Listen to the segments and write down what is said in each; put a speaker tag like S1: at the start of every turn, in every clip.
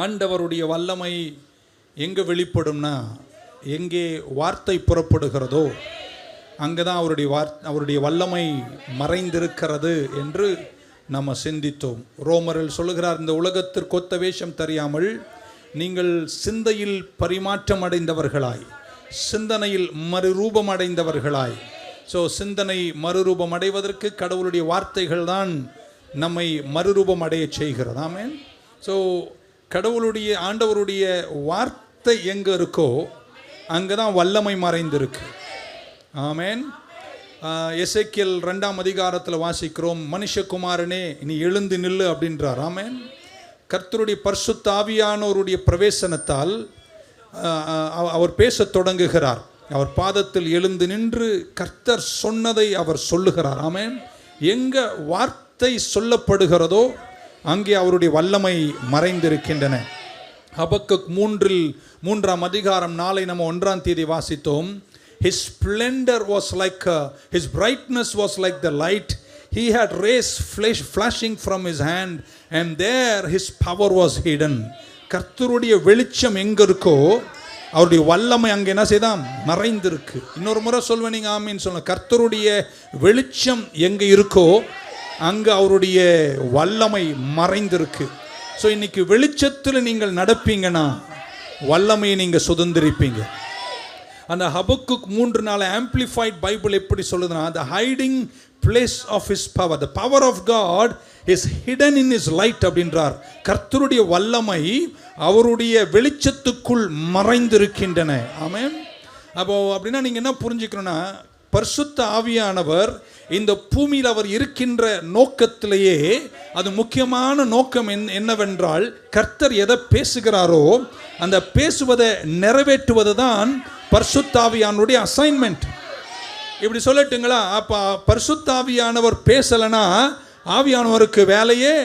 S1: ஆண்டவருடைய வல்லமை எங்கே வெளிப்படும்னா எங்கே வார்த்தை புறப்படுகிறதோ அங்கே தான் அவருடைய வார் அவருடைய வல்லமை மறைந்திருக்கிறது என்று நம்ம சிந்தித்தோம். ரோமரில் சொல்லுகிறார் இந்த உலகத்திற்கு ஒத்த வேஷம் தெரியாமல் நீங்கள் சிந்தையில் பரிமாற்றம் அடைந்தவர்களாய் சிந்தனையில் மறுரூபம் அடைந்தவர்களாய். ஸோ சிந்தனை மறுரூபம் அடைவதற்கு கடவுளுடைய வார்த்தைகள் தான் நம்மை மறுரூபம் அடைய செய்கிறது. ஸோ கடவுளுடைய ஆண்டவருடைய வார்த்தை எங்கே இருக்கோ அங்கே தான் வல்லமை மறைந்திருக்கு. ஆமேன். எசைக்கியல் ரெண்டாம் அதிகாரத்தில் வாசிக்கிறோம் மனுஷகுமாரனே நீ எழுந்து நில்லு அப்படின்றார். ஆமேன். கர்த்தருடைய பர்சுத்த ஆவியானோருடைய பிரவேசனத்தால் அவர் பேசத் தொடங்குகிறார். அவர் பாதத்தில் எழுந்து நின்று கர்த்தர் சொன்னதை அவர் சொல்லுகிறார். ஆமேன். எங்க வார்த்தை சொல்லப்படுகிறதோ அங்கே அவருடைய வல்லமை மறைந்திருக்கின்றன. அபக்கு மூன்றில் மூன்றாம் அதிகாரம் நாளை நம்ம ஒன்றாம் தேதி வாசித்தோம். His splendor was like a, his brightness was like the light. He had rays flash, flashing from his hand and there his power was hidden. கர்த்தருடைய வெளிச்சம் எங்கே இருக்கோ அவருடைய வல்லமை அங்கே என்ன செய்தான் மறைந்திருக்கு. இன்னொரு முறை சொல்வேன் நீங்கள் ஆமின்னு சொல்ல கர்த்தருடைய வெளிச்சம் எங்கே இருக்கோ அங்கே அவருடைய வல்லமை மறைந்திருக்கு. ஸோ இன்னைக்கு வெளிச்சத்தில் நீங்கள் நடப்பீங்கன்னா வல்லமையை நீங்கள் சுதந்திரிப்பீங்க. அந்த ஹபக்குக் மூன்று நாள் ஆம்பிளிஃபைட் பைபிள் எப்படி சொல்லுதுன்னா the hiding place of his power the power of God is hidden in his light அப்படின்றார். கர்த்தருடைய வல்லமை அவருடைய வெளிச்சத்துக்குள் மறைந்திருக்கின்றன. ஆமென் அப்போ அப்படின்னா நீங்கள் என்ன புரிஞ்சுக்கணும்னா பரிசுத்த ஆவியானவர் இந்த பூமியில் அவர் இருக்கின்ற நோக்கத்திலேயே அது முக்கியமான நோக்கம் என் என்னவென்றால் கர்த்தர் எதை பேசுகிறாரோ அந்த பேசுவதை நிறைவேற்றுவது தான் பர்சுத்தாவியானுடைய அசைன்மெண்ட் இப்படி சொல்லட்டுங்களா? அப்போ பர்சுத்தாவியானவர் பேசலைன்னா ஆவியானவருக்கு வேலையே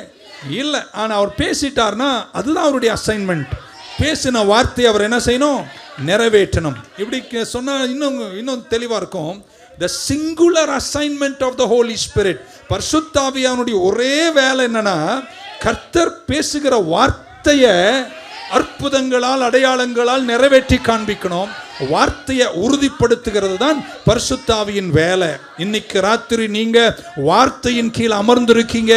S1: இல்லை. ஆனால் அவர் பேசிட்டார்னா அதுதான் அவருடைய அசைன்மெண்ட் பேசின வார்த்தையை அவர் என்ன செய்யணும்? நிறைவேற்றணும். இப்படி கே- இன்னும் இன்னும் தெளிவாக இருக்கும். The singular assignment of the Holy Spirit பர்சுத்தாவியானுடைய ஒரே வேலை என்னன்னா கர்த்தர் பேசுகிற வார்த்தையை அற்புதங்களால் அடையாளங்களால் நிறைவேற்றி காண்பிக்கணும். வார்த்தையை உறுதிப்படுத்துகிறது தான் பரிசுத்தாவியின் வேலை. இன்னைக்கு ராத்திரி நீங்க வார்த்தையின் கீழ் அமர்ந்திருக்கீங்க.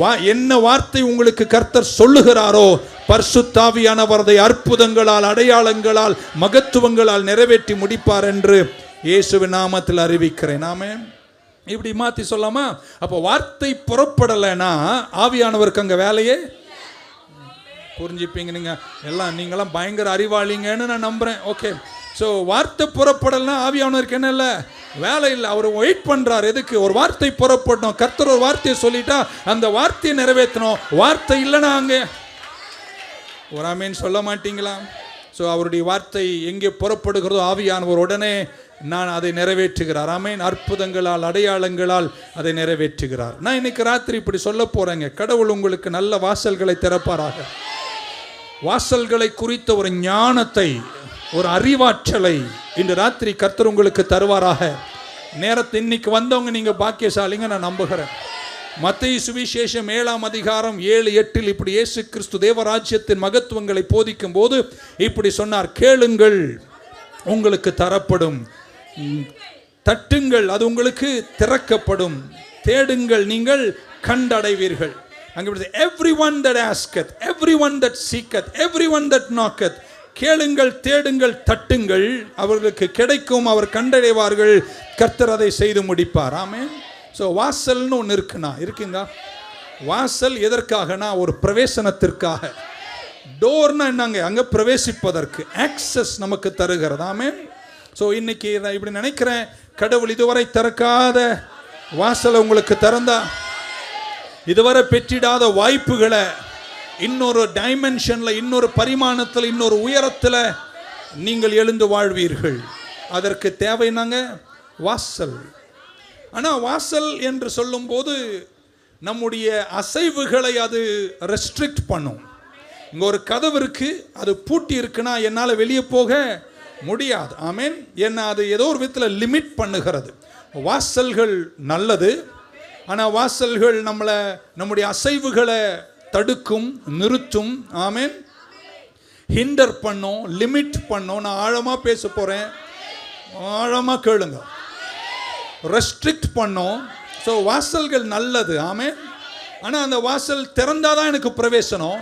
S1: வா என்ன வார்த்தை உங்களுக்கு கர்த்தர் சொல்லுகிறாரோ பரிசுத்தாவியானவர் அதை அற்புதங்களால் அடையாளங்களால் மகத்துவங்களால் நிறைவேற்றி முடிப்பார் என்று இயேசுவின் நாமத்தில் அறிவிக்கிறேன். நாமே இப்படி மாத்தி சொல்லாமா அப்போ வார்த்தை புறப்படலைன்னா ஆவியானவருக்கு அங்கே வேலையே? புரிஞ்சுப்பீங்க நீங்க. எல்லாம் நீங்களாம் பயங்கர அறிவாளிங்கன்னு நான் நம்புறேன். ஓகே ஸோ வார்த்தை புறப்படலாம் ஆவியானவருக்கு என்ன இல்லை? வேலை இல்லை. அவர் வெயிட் பண்ணுறாரு எதுக்கு? ஒரு வார்த்தை புறப்படணும். கர்த்தர் ஒரு வார்த்தையை சொல்லிட்டா அந்த வார்த்தையை நிறைவேற்றணும். வார்த்தை இல்லைனா அங்கே. ஒரு ஆமீன் சொல்ல மாட்டீங்களா? ஸோ அவருடைய வார்த்தை எங்கே புறப்படுகிறதோ ஆவியானவர் உடனே நான் அதை நிறைவேற்றுகிறார். ஆமீன். அற்புதங்களால் அடையாளங்களால் அதை நிறைவேற்றுகிறார். நான் இன்னைக்கு ராத்திரி இப்படி சொல்ல போறேங்க. கடவுள் உங்களுக்கு நல்ல வாசல்களை திறப்பாராக. வாசல்களை குறித்த ஒரு ஞானத்தை ஒரு அறிவாற்றலை இன்று ராத்திரி கர்த்தர் உங்களுக்கு தருவாராக. நேரத்தை இன்னைக்கு வந்தவங்க நீங்க பாக்கியசாலிங்க நான் நம்புகிறேன். மத்திய சுவிசேஷம் ஏழாம் அதிகாரம் ஏழு எட்டில் இப்படி இயேசு கிறிஸ்து தேவராஜ்யத்தின் மகத்துவங்களை போதிக்கும் போது இப்படி சொன்னார் கேளுங்கள் உங்களுக்கு தரப்படும். தட்டுங்கள் அது உங்களுக்கு திறக்கப்படும். தேடுங்கள் நீங்கள் கண்டடைவீர்கள். அங்கே every one that asketh every one that seeketh every one that knocketh கேளுங்கள் தேடுங்கள் தட்டுங்கள். அவர்களுக்கு கிடைக்கும் அவர் கண்டடைவார்கள். கர்த்தர் அதை செய்து முடிப்பார். ஆமேன். ஸோ வாசல்னு ஒன்று இருக்குண்ணா. இருக்குங்க. வாசல் எதற்காகனா? ஒரு பிரவேசனத்திற்காக. டோர்னா என்னங்க? அங்கே பிரவேசிப்பதற்கு. ஆக்சஸ் நமக்கு தருகிறதாமே ஸோ இன்னைக்கு நான் இப்படி நினைக்கிறேன். கடவுள் இதுவரை திறக்காத வாசலை உங்களுக்கு திறந்தா இதுவரை பெற்றிடாத வாய்ப்புகளை இன்னொரு டைமென்ஷனில் இன்னொரு பரிமாணத்தில் இன்னொரு உயரத்தில் நீங்கள் எழுந்து வாழ்வீர்கள். அதற்கு தேவைனாங்க வாசல். ஆனால் வாசல் என்று சொல்லும்போது நம்முடைய அசைவுகளை அது ரெஸ்ட்ரிக்ட் பண்ணும். இங்கே ஒரு கதவு இருக்குது அது பூட்டி இருக்குன்னா என்னால் வெளியே போக முடியாது. ஆமென் என்ன அது ஏதோ ஒரு விதத்தில் லிமிட் பண்ணுகிறது. வாசல்கள் நல்லது ஆனால் வாசல்கள் நம்மளை நம்முடைய அசைவுகளை தடுக்கும் நிறுத்தும். ஆமீன் ஹிண்டர் பண்ணும் லிமிட் பண்ணும். நான் ஆழமாக பேச போகிறேன் ஆழமாக கேளுங்கள் ரெஸ்ட்ரிக்ட் பண்ணும். ஸோ வாசல்கள் நல்லது. ஆமே ஆனால் அந்த வாசல் திறந்தாதான் எனக்கு பிரவேசனம்.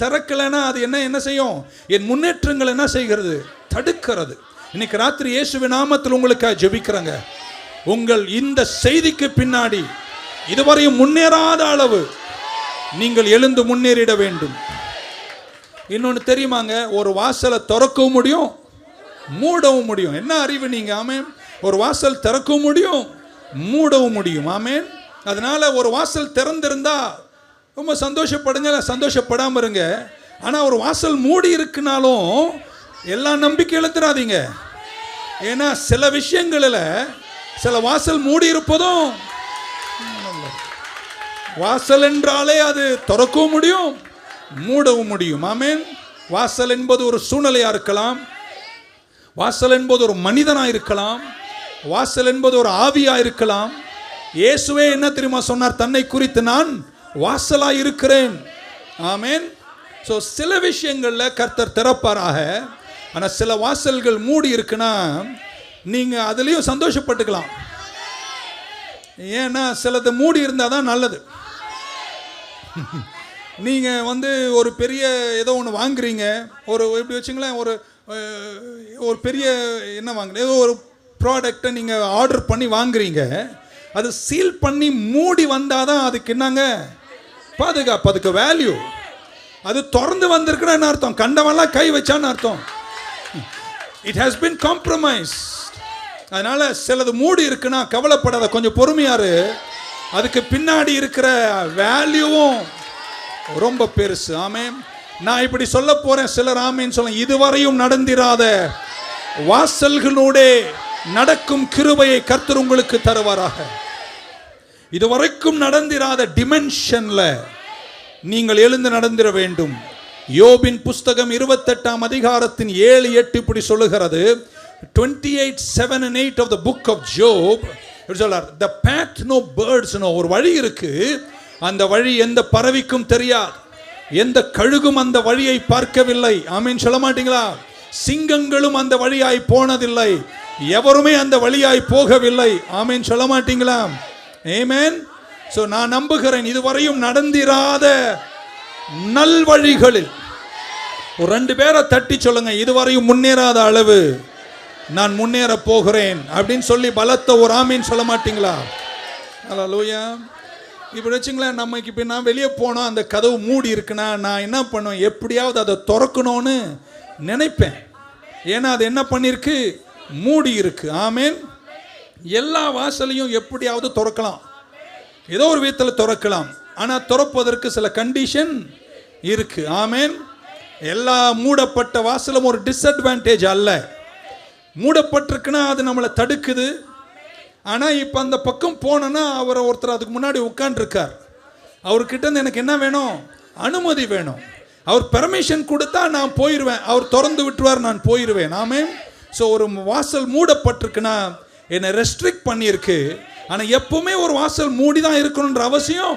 S1: திறக்கலைன்னா அது என்ன என்ன செய்யும்? என் முன்னேற்றங்கள் என்ன செய்கிறது? தடுக்கிறது. இன்னைக்கு ராத்திரி இயேசுவி நாமத்தில் உங்களுக்காக ஜெபிக்கிறேங்க. உங்கள் இந்த செய்திக்கு பின்னாடி இதுவரையும் முன்னேறாத அளவு நீங்கள் எழுந்து முன்னேறிட வேண்டும். இன்னொன்று தெரியுமாங்க? ஒரு வாசலை திறக்கவும் முடியும் மூடவும் முடியும். என்ன அறிவு நீங்கள் ஆமாம் ஒரு வாசல் திறக்கவும் முடியும் மூடவும் முடியும். ஆமேன். அதனால ஒரு வாசல் திறந்திருந்தா ரொம்ப சந்தோஷப்படுங்க சந்தோஷப்படாமல் இருங்க. ஆனால் ஒரு வாசல் மூடி இருக்குனாலும் எல்லா நம்பிக்கை எழுத்துறாதீங்க ஏன்னா சில விஷயங்களில் சில வாசல் மூடி இருப்பதும் வாசல் என்றாலே அது திறக்கவும் முடியும் மூடவும் முடியும். ஆமேன். வாசல் என்பது ஒரு சூழ்நிலையாக இருக்கலாம் வாசல் என்பது ஒரு மனிதனாக இருக்கலாம் வாசல் என்பது ஒரு ஆவியா இருக்கலாம். இயேசுவே என்ன தெரியுமா சொன்னார்? தன்னை குறித்து நான் வாசலா இருக்கிறேன். ஆமேன். ஸோ சில விஷயங்களில் கர்த்தர் திறப்பாராக. ஆனால் சில வாசல்கள் மூடி இருக்குன்னா நீங்கள் அதுலேயும் சந்தோஷப்பட்டுக்கலாம். ஏன்னா சிலது மூடி இருந்தால் தான் நல்லது. நீங்கள் வந்து ஒரு பெரிய ஏதோ ஒன்று வாங்குறீங்க. ஒரு எப்படி வச்சுங்களேன் ஒரு ஒரு பெரிய என்ன வாங்குறீங்க ஏதோ ஒரு ப்ராடக்டை நீங்கள் ஆர்டர் பண்ணி வாங்குறீங்க அது சீல் பண்ணி மூடி வந்தால் தான் அதுக்கு என்னங்க? பாதுகாப்பு அதுக்கு வேல்யூ அது திறந்து வந்திருக்குன்னா என்ன அர்த்தம்? கண்டவன்லாம் கை வச்சான்னு அர்த்தம். இட் ஹாஸ் பின் காம்ப்ரமைஸ் அதனால் சிலது மூடி இருக்குன்னா கவலைப்படாத கொஞ்சம் பொறுமையாரு அதுக்கு பின்னாடி இருக்கிற வேல்யூவும் ரொம்ப பெருசு. ஆமே நான் இப்படி சொல்ல போகிறேன் சிலர் ஆமேன்னு சொல்ல இதுவரையும் நடந்திராத வாசல்களோட. நடக்கும் கிருபையை கர்த்தர் உங்களுக்கு தருவாராக. இதுவரைக்கும் நடந்திராத டிமென்ஷன்ல நீங்கள் எழுந்து நடந்திட வேண்டும். யோபின் புஸ்தகம் இருபத்தெட்டாம் அதிகாரத்தின் ஏழு எட்டு இப்படி சொல்லுகிறது. Twenty eight seven and eight of the book of Job சொல்லார் the path no birds know ஒரு வழி இருக்கு. அந்த வழி எந்த பறவைக்கும் தெரியாது. எந்த கழுகும் அந்த வழியை பார்க்கவில்லை. ஆமீன் சொல்ல மாட்டீங்களா? சிங்கங்களும் அந்த வழியாய் போனதில்லை. எவருமே அந்த வழியாய் போகவில்லை. ஆமீன். சொல்ல மாட்டீங்களா? ஏமேன் ஸோ நான் நம்புகிறேன் இதுவரையும் நடந்திராத நல்வழிகளில். ஒரு ரெண்டு பேரை தட்டி சொல்லுங்க இதுவரையும் முன்னேறாத அளவு. நான் முன்னேற போகிறேன் அப்படின்னு சொல்லி பலத்த ஒரு ஆமீன் சொல்ல மாட்டீங்களா? ஹலோ லூயா இப்படி வச்சுங்களேன் நமக்கு இப்போ நான் வெளியே போனோம் அந்த கதவு மூடி இருக்குன்னா நான் என்ன பண்ணுவேன்? எப்படியாவது அதை திறக்கணும்னு நினைப்பேன். ஏன்னா அது என்ன பண்ணியிருக்கு மூடி இருக்கு ஆமேன். எல்லா வாசலையும் எப்படியாவது திறக்கலாம். ஏதோ ஒரு விதத்தில் திறக்கலாம். ஆனால் திறப்பதற்கு சில கண்டிஷன் இருக்கு. ஆமேன். எல்லா மூடப்பட்ட வாசலும் ஒரு டிஸ்அட்வான்டேஜ் அல்ல. மூடப்பட்டிருக்குன்னா அது நம்மளை தடுக்குது. ஆனால் இப்போ அந்த பக்கம் போனோன்னா அவர் ஒருத்தர் அதுக்கு முன்னாடி உட்காண்டிருக்கார் அவர்கிட்ட இருந்து எனக்கு என்ன வேணும்? அனுமதி வேணும். அவர் பெர்மிஷன் கொடுத்தா நான் போயிடுவேன் அவர் திறந்து விட்டுவார் நான் போயிடுவேன் ஆமே ஸோ ஒரு வாசல் மூடப்பட்டிருக்குன்னா என்னை ரெஸ்ட்ரிக்ட் பண்ணியிருக்கு. ஆனால் எப்பவுமே ஒரு வாசல் மூடி தான் இருக்கணுன்ற அவசியம்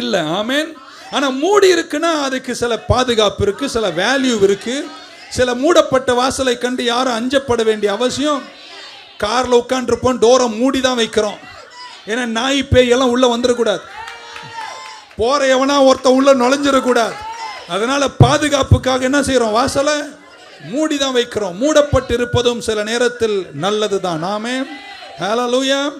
S1: இல்லை. ஆமேன் ஆனால் மூடி இருக்குன்னா அதுக்கு சில பாதுகாப்பு இருக்குது சில வேல்யூ இருக்குது சில மூடப்பட்ட வாசலை கண்டு யாரும் அஞ்சப்பட வேண்டிய அவசியம் காரில் உட்காந்துருப்போம் டோரை மூடி தான் வைக்கிறோம். ஏன்னா நாய் பேய் எல்லாம் உள்ளே வந்துடக்கூடாது போகிற எவனா ஒருத்தன் உள்ள நுழைஞ்சிடக்கூடாது அதனால் பாதுகாப்புக்காக என்ன செய்கிறோம் வாசலை மூடி தான் வைக்கிறோம். மூடப்பட்டு இருப்பதும் சில நேரத்தில் நல்லது தான் நாமே ஹalleluya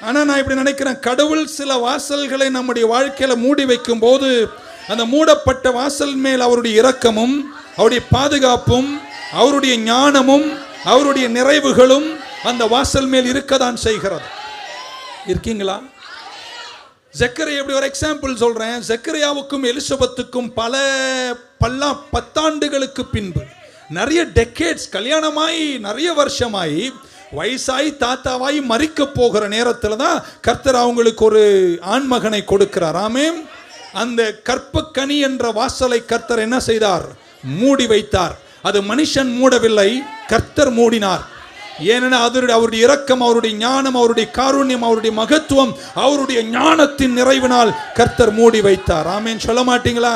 S1: ஆனால் நான் இப்படி நினைக்கிறேன். கடவுள் சில வாசல்களை நம்முடைய வாழ்க்கையில் மூடி வைக்கும் போது அந்த மூடப்பட்ட வாசல் மேல் அவருடைய இரக்கமும் அவருடைய பாதுகாப்பும் அவருடைய ஞானமும் அவருடைய நிறைவுகளும் அந்த வாசல் மேல் இருக்கதான் செய்கிறது. இருக்கீங்களா? ஜக்கரை எப்படி ஒரு எக்ஸாம்பிள் சொல்கிறேன் ஜக்கரையாவுக்கும் எலிசபத்துக்கும் பல பல்லா பத்தாண்டுகளுக்கு பின்பு நிறைய டெக்கேட்ஸ் கல்யாணமாய் நிறைய வருஷமாய் வயசாய் தாத்தாவாய் மறிக்க போகிற நேரத்தில் தான் கர்த்தர் அவங்களுக்கு ஒரு ஆண்மகனை கொடுக்கிறார். ஆமேம் அந்த கற்பக்கனி என்ற வாசலை கர்த்தர் என்ன செய்தார்? மூடி வைத்தார். அது மனுஷன் மூடவில்லை கர்த்தர் மூடினார். ஏனென அவருடைய அவருடைய இரக்கம் அவருடைய ஞானம் அவருடைய காருண்யம் அவருடைய மகத்துவம் அவருடைய ஞானத்தின் நிறைவினால் கர்த்தர் மூடி வைத்தார். ஆமேன். சொல்ல மாட்டீங்களா?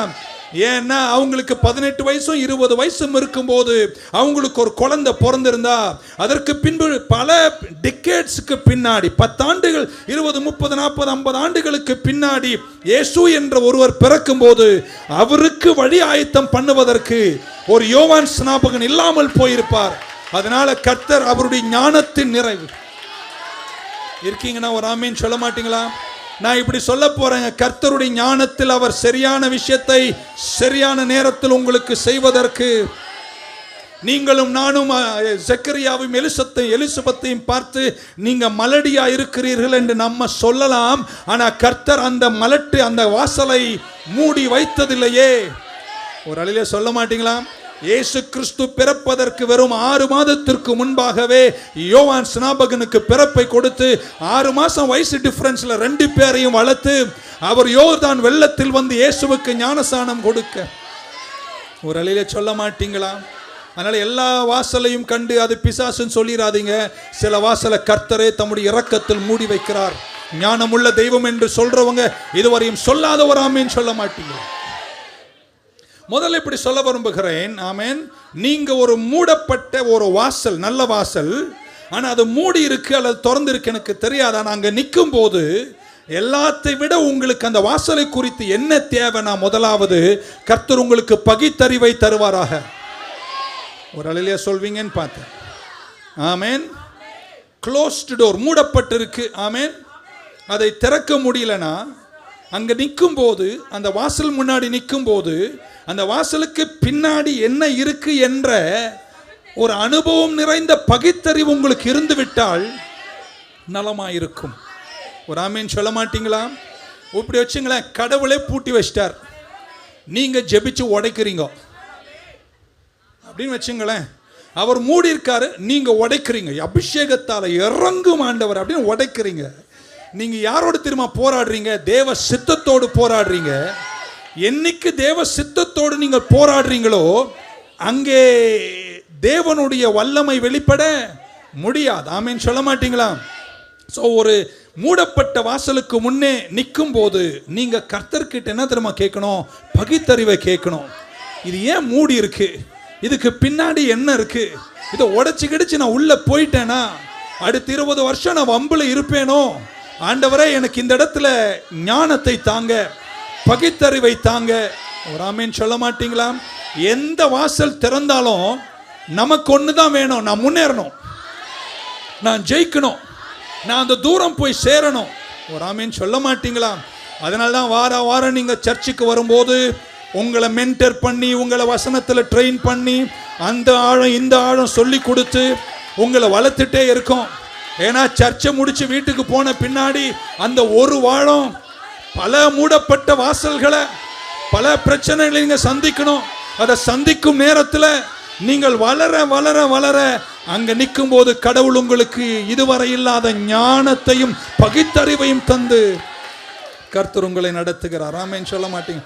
S1: ஏன்னா அவங்களுக்கு பதினெட்டு வயசும் இருபது வயசும் இருக்கும்போது அவங்களுக்கு ஒரு குழந்தை பிறந்திருந்தா அதற்கு பின்பு பல டிக்கேட்ஸுக்கு பின்னாடி பத்தாண்டுகள் இருபது முப்பது நாற்பது ஐம்பது ஆண்டுகளுக்கு பின்னாடி இயேசு என்ற ஒருவர் பிறக்கும்போது அவருக்கு வழி ஆயத்தம் பண்ணுவதற்கு ஒரு யோவான் ஸ்நாபகன் இல்லாமல் போயிருப்பார். அதனால கர்த்தர் அவருடைய ஞானத்தின் நிறைவு. இருக்கீங்கன்னா ஒரு ஆமீன். சொல்ல மாட்டீங்களா? நான் இப்படி சொல்ல போறேங்க. கர்த்தருடைய ஞானத்தில் அவர் சரியான விஷயத்தை சரியான நேரத்தில் உங்களுக்கு செய்வதற்கு நீங்களும் நானும் செக்கரியாவையும் எலிசத்தையும் எலிசபத்தையும் பார்த்து நீங்க மலடியா இருக்கிறீர்கள் என்று நம்ம சொல்லலாம். ஆனா கர்த்தர் அந்த மலட்டு அந்த வாசலை மூடி வைத்ததில்லையே. ஒரு அழிலே சொல்ல மாட்டீங்களா? இயேசு கிறிஸ்து பிறப்பதற்கு வெறும் ஆறு மாதத்திற்கு முன்பாகவே யோவான் ஸ்நாபகனுக்கு பிறப்பை கொடுத்து ஆறு மாதம் வயசு டிஃப்ரென்ஸில் ரெண்டு பேரையும் வளர்த்து அவர் யோர்தான் வெள்ளத்தில் வந்து இயேசுவுக்கு ஞானசானம் கொடுக்க. ஒரு அலையில சொல்ல மாட்டீங்களா? அதனால் எல்லா வாசலையும் கண்டு அது பிசாசுன்னு சொல்லிடாதீங்க சில வாசலை கர்த்தரே தம்முடைய இரக்கத்தில் மூடி வைக்கிறார். ஞானமுள்ள தெய்வம் என்று சொல்றவங்க இதுவரையும் சொல்லாதவராமேன்னு சொல்ல மாட்டீங்க. முதல்ல இப்படி சொல்ல விரும்புகிறேன். ஆமேன். நீங்க ஒரு மூடப்பட்ட ஒரு வாசல் நல்ல வாசல் ஆனா அது மூடி இருக்கு அல்லது திறந்து இருக்கு எனக்கு தெரியாது. ஆனா அங்க நிற்கும் போது எல்லாத்தை விட உங்களுக்கு அந்த வாசலை குறித்து என்ன தேவைனா முதலாவது கர்த்தர் உங்களுக்கு பகித்தறிவை தருவாராக. ஒரு அழிலையா சொல்வீங்கன்னு பார்த்தேன். ஆமேன். க்ளோஸ்டு டோர் மூடப்பட்டிருக்கு. ஆமேன். அதை திறக்க முடியலனா அங்கே நிற்கும் போது அந்த வாசல் முன்னாடி நிற்கும் போது அந்த வாசலுக்கு பின்னாடி என்ன இருக்கு என்ற ஒரு அனுபவம் நிறைந்த பகுத்தறிவு உங்களுக்கு இருந்து விட்டால் நலமாயிருக்கும். ஒரு ஆமீன் சொல்ல மாட்டீங்களா? இப்படி வச்சுங்களேன் கடவுளே பூட்டி வச்சிட்டார். நீங்க ஜெபிச்சு உடைக்கிறீங்க. அப்படின்னு வச்சுங்களேன் அவர் மூடி இருக்காரு நீங்க உடைக்கிறீங்க. அபிஷேகத்தால இறங்கும் ஆண்டவர் அப்படின்னு உடைக்கிறீங்க. நீங்க யாரோடு திரும்ப போராடுறீங்க? தேவ சித்தத்தோடு போராடுறீங்க. என்னைக்கு தேவ சித்தத்தோடு நீங்கள் போராடுறீங்களோ அங்கே தேவனுடைய வல்லமை வெளிப்பட முடியாது. ஆமீன். சொல்ல மாட்டீங்களா? ஸோ ஒரு மூடப்பட்ட வாசலுக்கு முன்னே நிற்கும் போது நீங்கள் கர்த்தர்கிட்ட என்ன தெரியுமா கேட்கணும்? பகித்தறிவை கேட்கணும். இது ஏன் மூடி இருக்கு? இதுக்கு பின்னாடி என்ன இருக்கு? இதை உடைச்சு கிடச்சி நான் உள்ளே போயிட்டேனா? அடுத்த இருபது வருஷம் நான் வம்பில் இருப்பேனோ? ஆண்டவரே எனக்கு இந்த இடத்துல ஞானத்தை தாங்க பகித்தறிவை தாங்க. ஒரு ஆமீன் சொல்ல மாட்டீங்களா? எந்த வாசல் திறந்தாலும் நமக்கு ஒன்று தான் வேணும். நான் முன்னேறணும். நான் ஜெயிக்கணும். நான் அந்த தூரம் போய் சேரணும். ஒரு ஆமீன் சொல்ல மாட்டீங்களா? அதனால தான் வார வாரம் நீங்கள் சர்ச்சுக்கு வரும்போது உங்களை மென்டர் பண்ணி உங்களை வசனத்தில் ட்ரெயின் பண்ணி அந்த ஆழம் இந்த ஆழம் சொல்லி கொடுத்து உங்களை வளர்த்துட்டே இருக்கோம். ஏன்னா சர்ச்சை முடிச்சு வீட்டுக்கு போன பின்னாடி அந்த ஒரு வாழம். பல மூடப்பட்ட வாசல்களை பல பிரச்சனைகளை நீங்கள் சந்திக்கணும். அதை சந்திக்கும் நேரத்தில் நீங்கள் வளர வளர வளர அங்க நிற்கும் போது கடவுள் உங்களுக்கு இதுவரை இல்லாத ஞானத்தையும் பகித்தறிவையும் தந்து கர்த்தர் உங்களை நடத்துகிறார். ஆமேன்னு சொல்ல மாட்டீங்க.